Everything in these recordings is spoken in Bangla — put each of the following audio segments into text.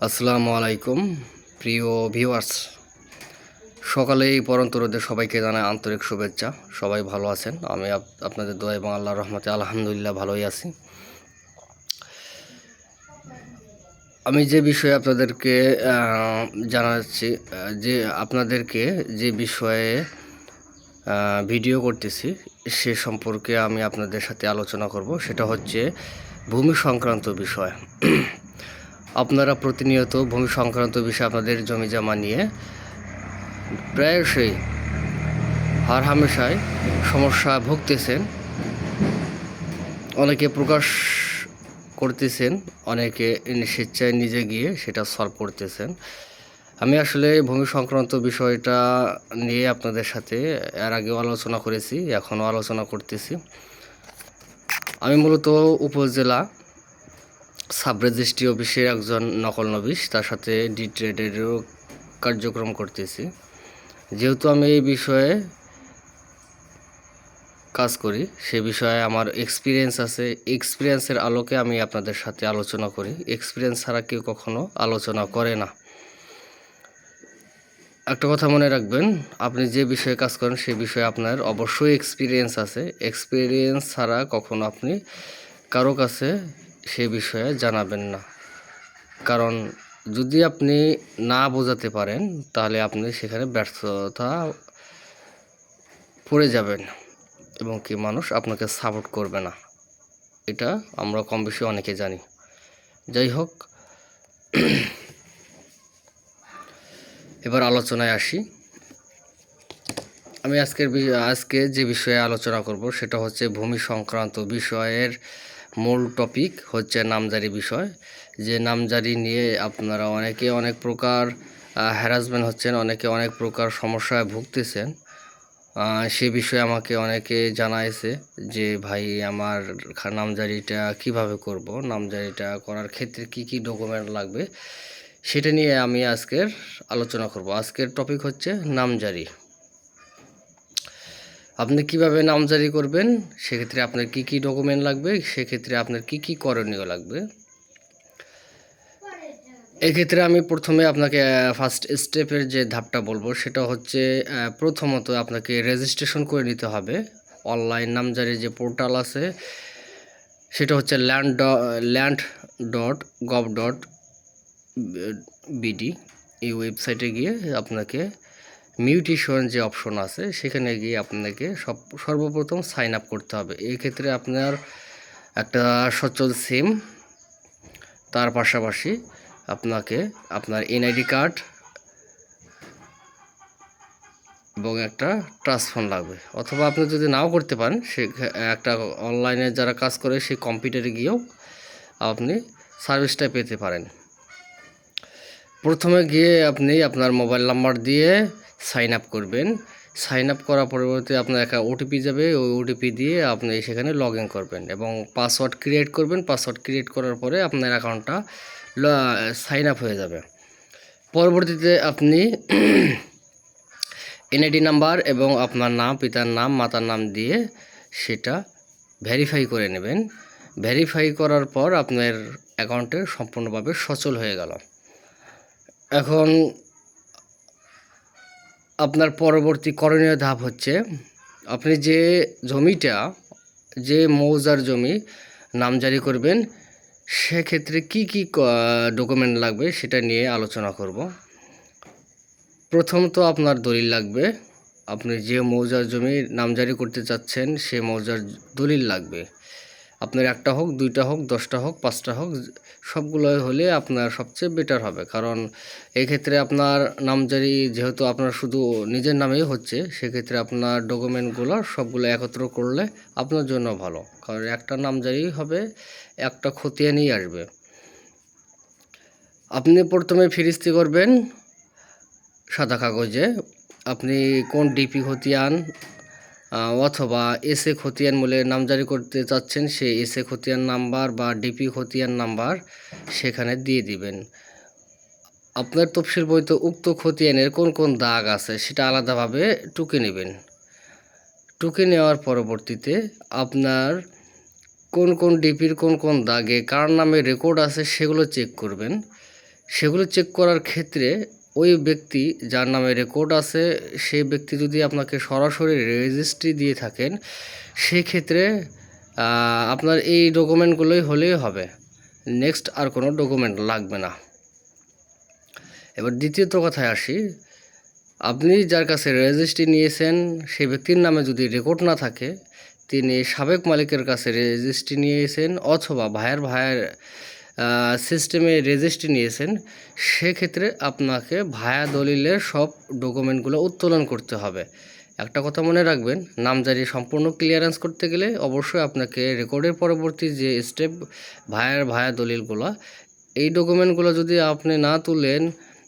আসসালামু আলাইকুম, প্রিয় ভিউয়ার্স। সকালেই পরন্ত রোদে সবাইকে জানাই আন্তরিক শুভেচ্ছা। সবাই ভালো আছেন? আমি আপ- আপনাদের দোয়া এবং আল্লাহর রহমতে আলহামদুলিল্লাহ ভালোই আছি। আমি যে বিষয়ে আপনাদেরকে জানাচ্ছি যে আপনাদেরকে যে বিষয়ে ভিডিও করতেছি, সে সম্পর্কে আমি আপনাদের সাথে আলোচনা করব। সেটা হচ্ছে ভূমি সংক্রান্ত বিষয়। আপনারা প্রতিনিয়ত ভূমি সংক্রান্ত বিষয়ে আপনাদের জমি জমা নিয়ে প্রায়শই হার হামেশায় সমস্যা ভুগতেছেন। অনেকে প্রকাশ করতেছেন, অনেকে স্বেচ্ছায় নিজে গিয়ে সেটা সলভ করতেছেন। আমি আসলে ভূমি সংক্রান্ত বিষয়টা নিয়ে আপনাদের সাথে এর আগেও আলোচনা করেছি, এখনও আলোচনা করতেছি। আমি মূলত উপজেলা সাব রেজিস্ট্রি অফিসের একজন নকল নবিশ, তার সাথে ডি ট্রেডেরও কার্যক্রম করতেছি। যেহেতু আমি এই বিষয়ে কাজ করি, সে বিষয়ে আমার এক্সপিরিয়েন্স আছে। এক্সপিরিয়েন্সের আলোকে আমি আপনাদের সাথে আলোচনা করি। এক্সপিরিয়েন্স ছাড়া কেউ কখনো আলোচনা করে না। একটা কথা মনে রাখবেন, আপনি যে বিষয়ে কাজ করেন সেই বিষয়ে আপনার অবশ্যই এক্সপিরিয়েন্স আছে। এক্সপিরিয়েন্স ছাড়া কখনো আপনি কারও কাছে সে বিষয়ে জানাবেন না। কারণ যদি আপনি না বোঝাতে পারেন, তাহলে আপনি সেখানে ব্যর্থতা পড়ে যাবেন এবং কি মানুষ আপনাকে সাপোর্ট করবে না। এটা আমরা কম বেশি অনেকে জানি। যাই হোক, এবার আলোচনায় আসি। আমি আজকের আজকে যে বিষয়ে আলোচনা করব, সেটা হচ্ছে ভূমি সংক্রান্ত বিষয়ের মূল টপিক হচ্ছে নামজারি বিষয়। যে নামজারি নিয়ে আপনারা অনেকে অনেক প্রকার হ্যারাসমেন্ট হচ্ছেন, অনেকে অনেক প্রকার সমস্যায় ভুগতেছেন। সে বিষয়ে আমাকে অনেকে জানাইছে যে, ভাই, আমার নামজারিটা কীভাবে করব? নামজারিটা করার ক্ষেত্রে কি কি ডকুমেন্ট লাগবে? সেটা নিয়ে আমি আজকের আলোচনা করব। আজকের টপিক হচ্ছে নামজারি। আপনি কীভাবে নামজারি করবেন? সেক্ষেত্রে আপনার কি কি ডকুমেন্ট লাগবে? সেক্ষেত্রে আপনার কি কি করণীয় লাগবে? এক্ষেত্রে আমি প্রথমে আপনাকে ফার্স্ট স্টেপের যে ধাপটা বলব, সেটা হচ্ছে প্রথমত আপনাকে রেজিস্ট্রেশন করে নিতে হবে। অনলাইন নামজারি যে পোর্টাল আছে, সেটা হচ্ছে ল্যান্ড ড land dot gov dot BD এই ওয়েবসাইটে গিয়ে আপনাকে মিউটেশন যে অপশন আছে, সেখানে গিয়ে আপনাকে সব, সর্বপ্রথম সাইন আপ করতে হবে। এই ক্ষেত্রে আপনার একটা সচল সিম তার পাশাপাশি আপনাকে আপনার এনআইডি কার্ড এবং একটা ট্রাস্ট ফান্ড লাগবে। অথবা আপনি যদি নাও করতে পারেন, সে একটা অনলাইনে যারা কাজ করে, সেই কম্পিউটারে গিয়েও আপনি সার্ভিসটা পেতে পারেন। প্রথমে গিয়ে আপনি আপনার মোবাইল নাম্বার দিয়ে সাইন আপ করবেন। সাইন আপ করার পরবর্তী আপনার একটা ওটিপি যাবে। ওই ওটিপি দিয়ে আপনি সেখানে লগ ইন করবেন এবং পাসওয়ার্ড ক্রিয়েট করবেন। পাসওয়ার্ড ক্রিয়েট করার পরে আপনার অ্যাকাউন্টটা সাইন আপ হয়ে যাবে। পরবর্তীতে আপনি এনআইডি নাম্বার এবং আপনার নাম, পিতার নাম, মাতার নাম দিয়ে সেটা ভেরিফাই করে নেবেন। ভেরিফাই করার পর আপনার অ্যাকাউন্টে সম্পূর্ণভাবে সচল হয়ে গেল। এখন আপনার পরবর্তী করণীয় ধাপ হচ্ছে, আপনি যে জমিটা, যে মৌজার জমি নামজারি করবেন, সেক্ষেত্রে কি কি ডকুমেন্ট লাগবে সেটা নিয়ে আলোচনা করব। প্রথমত আপনার দলিল লাগবে, আপনি যে মৌজার জমি নামজারি করতে চাচ্ছেন সে মৌজার দলিল লাগবে। আপনার একটা হোক, দুইটা হোক, দশটা হোক, পাঁচটা হোক, সবগুলো হলে আপনার সবচেয়ে বেটার হবে। কারণ এক্ষেত্রে আপনার নামজারি যেহেতু আপনার শুধু নিজের নামেই হচ্ছে, সেক্ষেত্রে আপনার ডকুমেন্টগুলো সবগুলো একত্র করলে আপনার জন্য ভালো। কারণ একটা নামজারি হবে, একটা খতিয়ানই আসবে। আপনি প্রথমে ফিরিস্তি করবেন সাদা কাগজে। আপনি কোন ডিপি খতিয়ান অথবা এসএ খতিয়ান বলে নামজারি করতে চাচ্ছেন সেই এসএ খতিয়ান নাম্বার বা ডিপি খতিয়ান নাম্বার সেখানে দিয়ে দিবেন। আপনার তফসিল বইতে উক্ত খতিয়ানের কোন কোন দাগ আছে সেটা আলাদাভাবে টুকে নেবেন। টুকে নেওয়ার পরবর্তীতে আপনার কোন কোন ডিপির কোন কোন দাগে কার নামে রেকর্ড আছে সেগুলো চেক করবেন। সেগুলো চেক করার ক্ষেত্রে ওই ব্যক্তি যার নামে রেকর্ড আছে সেই ব্যক্তি যদি আপনাকে সরাসরি রেজিস্ট্রি দিয়ে থাকেন, সেক্ষেত্রে আপনার এই ডকুমেন্টগুলোই হলেই হবে। নেক্সট আর কোনো ডকুমেন্ট লাগবে না। এবার দ্বিতীয়ত কথায় আসি, আপনি যার কাছে রেজিস্ট্রি নিয়েছেন সেই ব্যক্তির নামে যদি রেকর্ড না থাকে, তিনি সাবেক মালিকের কাছে রেজিস্ট্রি নিয়েছেন অথবা ভাইয়ের ভাইয়ের সিস্টেমে রেজিস্ট্রি নিয়েছেন, সেক্ষেত্রে আপনাকে ভায়া দলিলের সব ডকুমেন্টগুলো উত্তোলন করতে হবে। একটা কথা মনে রাখবেন নামজারি সম্পূর্ণ ক্লিয়ারেন্স করতে গেলে অবশ্যই আপনাকে রেকর্ডের পরবর্তী যে স্টেপ ভায়ার ভায়া দলিলগুলো, এই ডকুমেন্টগুলো যদি আপনি না তুলেন,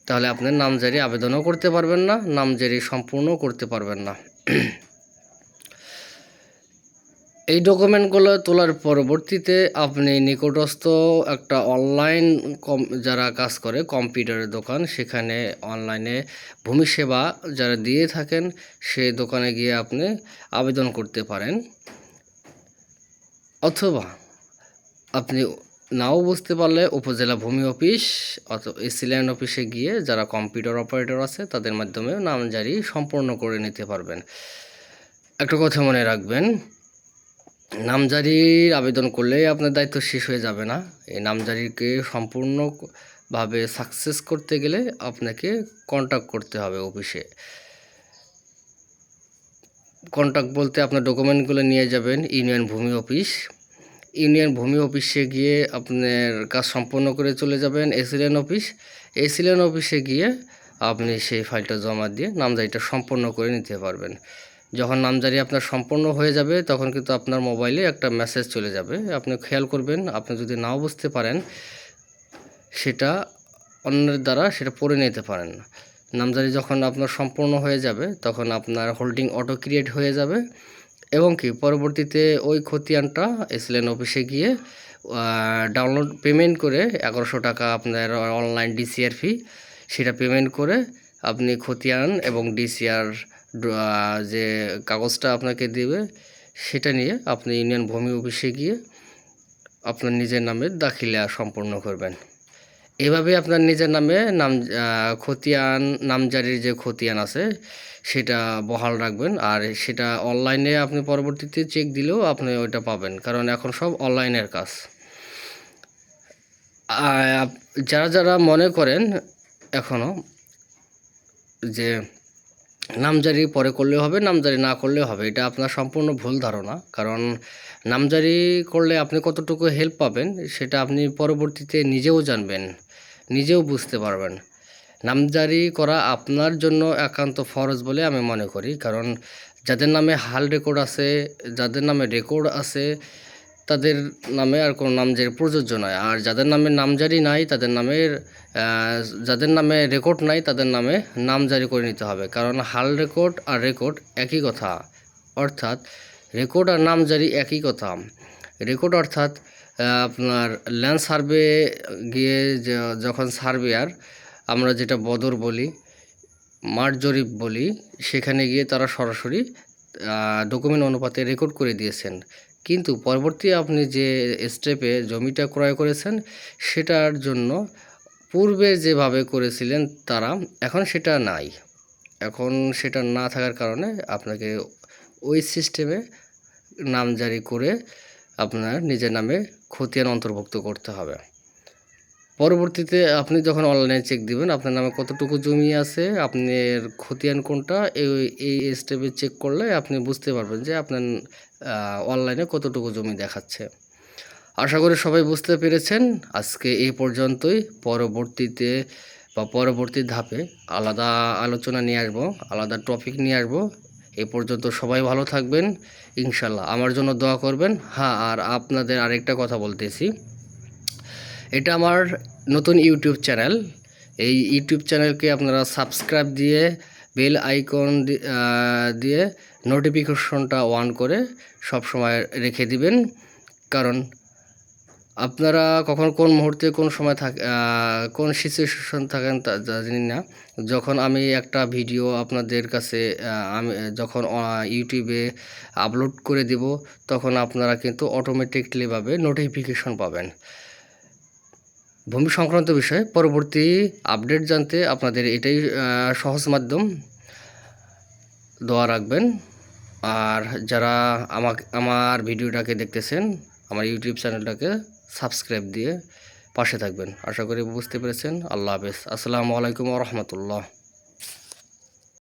তাহলে আপনি নামজারি আবেদনও করতে পারবেন না নামজারি সম্পূর্ণ করতে পারবেন না। এই ডকুমেন্টগুলো তোলার পরবর্তীতে আপনি নিকটস্থ একটা অনলাইন কম যারা কাজ করে কম্পিউটারের দোকান, সেখানে অনলাইনে ভূমি সেবা যারা দিয়ে থাকেন সেই দোকানে গিয়ে আপনি আবেদন করতে পারেন। অথবা আপনি নাও বুঝতে পারলে উপজেলা ভূমি অফিস অথবা এসিল্যান্ড অফিসে গিয়ে যারা কম্পিউটার অপারেটর আছে, তাদের মাধ্যমে নামজারি সম্পূর্ণ করে নিতে পারবেন। একটা কথা মনে রাখবেন নামজারির আবেদন করলেই আপনার দায়িত্ব শেষ হয়ে যাবে না। এই নামজারিকে সম্পূর্ণভাবে সাকসেস করতে গেলে আপনাকে কন্ট্যাক্ট করতে হবে অফিসে কন্ট্যাক্ট বলতে আপনার ডকুমেন্টগুলো নিয়ে যাবেন ইউনিয়ন ভূমি অফিস ইউনিয়ন ভূমি অফিসে গিয়ে আপনার কাজ সম্পন্ন করে চলে যাবেন এসিলেন অফিস এসিলেন অফিসে গিয়ে আপনি সেই ফাইলটা জমা দিয়ে নামজারিটা সম্পন্ন করে নিতে পারবেন। যখন নামজারি আপনার সম্পূর্ণ হয়ে যাবে, তখন কিন্তু আপনার মোবাইলে একটা মেসেজ চলে যাবে। আপনি খেয়াল করবেন, আপনি যদি নাও বুঝতে পারেন, সেটা অন্যের দ্বারা সেটা পড়ে নিতে পারেন। নামজারি যখন আপনার সম্পূর্ণ হয়ে যাবে, তখন আপনার হোল্ডিং অটো ক্রিয়েট হয়ে যাবে এবং কি, পরবর্তীতে ওই খতিয়ানটা এসলেন অফিসে গিয়ে ডাউনলোড পেমেন্ট করে এগারোশো টাকা আপনার অনলাইন ডিসিআর ফি সেটা পেমেন্ট করে আপনি খতিয়ান এবং ডিসিআর যে কাগজটা আপনাকে দেবে, সেটা নিয়ে আপনি ইউনিয়ন ভূমি অফিসে গিয়ে আপনার নিজের নামে দাখিলা সম্পূর্ণ করবেন। এভাবে আপনার নিজের নামে নাম খতিয়ান, নামজারির যে খতিয়ান আছে, সেটা বহাল রাখবেন। আর সেটা অনলাইনে আপনি পরবর্তীতে চেক দিলেও আপনি ওইটা পাবেন, কারণ এখন সব অনলাইনের কাজ। যারা যারা মনে করেন এখনও যে নামজারি পরে করলেও হবে, নামজারি না করলে হবে। এটা আপনার সম্পূর্ণ ভুল ধারণা। কারণ নামজারি করলে আপনি কতটুকু হেল্প পাবেন, সেটা আপনি পরবর্তীতে নিজেও জানবেন, নিজেও বুঝতে পারবেন। নামজারি করা আপনার জন্য একান্ত ফরজ বলে আমি মনে করি। কারণ যাদের নামে হাল রেকর্ড আছে, যাদের নামে রেকর্ড আছে তাদের নামে আর কোনো নাম নামজারি প্রযোজ্য নয়। আর যাদের নামে নামজারি নাই, তাদের নামের যাদের নামে রেকর্ড নাই, তাদের নামে নামজারি করে নিতে হবে। কারণ হাল রেকর্ড আর রেকর্ড একই কথা। অর্থাৎ রেকর্ড আর নামজারি একই কথা। রেকর্ড অর্থাৎ আপনার ল্যান্ড সার্ভে গিয়ে যখন সার্ভেয়ার, আমরা যেটা বদর বলি মাঠ জরিপ বলি, সেখানে গিয়ে তারা সরাসরি ডকুমেন্ট অনুপাতে রেকর্ড করে দিয়েছেন। কিন্তু পরবর্তী আপনি যে স্টেপে জমিটা ক্রয় করেছেন, সেটার জন্য পূর্বে যেভাবে করেছিলেন তারা, এখন সেটা নাই। এখন সেটা না থাকার কারণে আপনাকে ওই সিস্টেমে নাম জারি করে আপনার নিজের নামে খতিয়ান অন্তর্ভুক্ত করতে হবে। পরবর্তীতে আপনি যখন অনলাইনে চেক দিবেন, আপনার নামে কতটুকু জমি আছে, আপনার খতিয়ান কোনটা, এই এই স্টেপে চেক করলে আপনি বুঝতে পারবেন যে আপনার অনলাইনে কতটুকু জমি দেখাচ্ছে। আশা করি সবাই বুঝতে পেরেছেন। আজকে এই পর্যন্তই। পরবর্তীতে বা পরবর্তী ধাপে আলাদা আলোচনা নিয়ে আসব, আলাদা টপিক নিয়ে আসব। এ পর্যন্ত সবাই ভালো থাকবেন। ইনশাল্লাহ আমার জন্য দোয়া করবেন। হ্যাঁ আর আপনাদের আরেকটা কথা বলতেছি। এটা আমার নতুন ইউটিউব চ্যানেল। এই ইউটিউব চ্যানেলকে আপনারা সাবস্ক্রাইব দিয়ে, বেল আইকন দিয়ে নোটিফিকেশনটা অন করে সব সময় রেখে দিবেন। কারণ আপনারা কখন কোন মুহূর্তে কোন সময় থাক কোন সিচুয়েশন থাকেন তা জানি না। যখন আমি একটা ভিডিও আপনাদের কাছে আমি যখন ইউটিউবে আপলোড করে দিব, তখন আপনারা কিন্তু অটোমেটিকলিভাবে নোটিফিকেশন পাবেন। ভূমি সংক্রান্ত বিষয়ে পরবর্তী আপডেট জানতে আপনাদের এটাই সহজ মাধ্যম দোয়া রাখবেন। আর যারা আমাকে, আমার ভিডিওটাকে দেখতেছেন, আমার ইউটিউব চ্যানেলটাকে সাবস্ক্রাইব দিয়ে পাশে থাকবেন। আশা করি বুঝতে পেরেছেন। আল্লাহ হাফেজ। আসসালামু আলাইকুম রহমতুল্লাহ।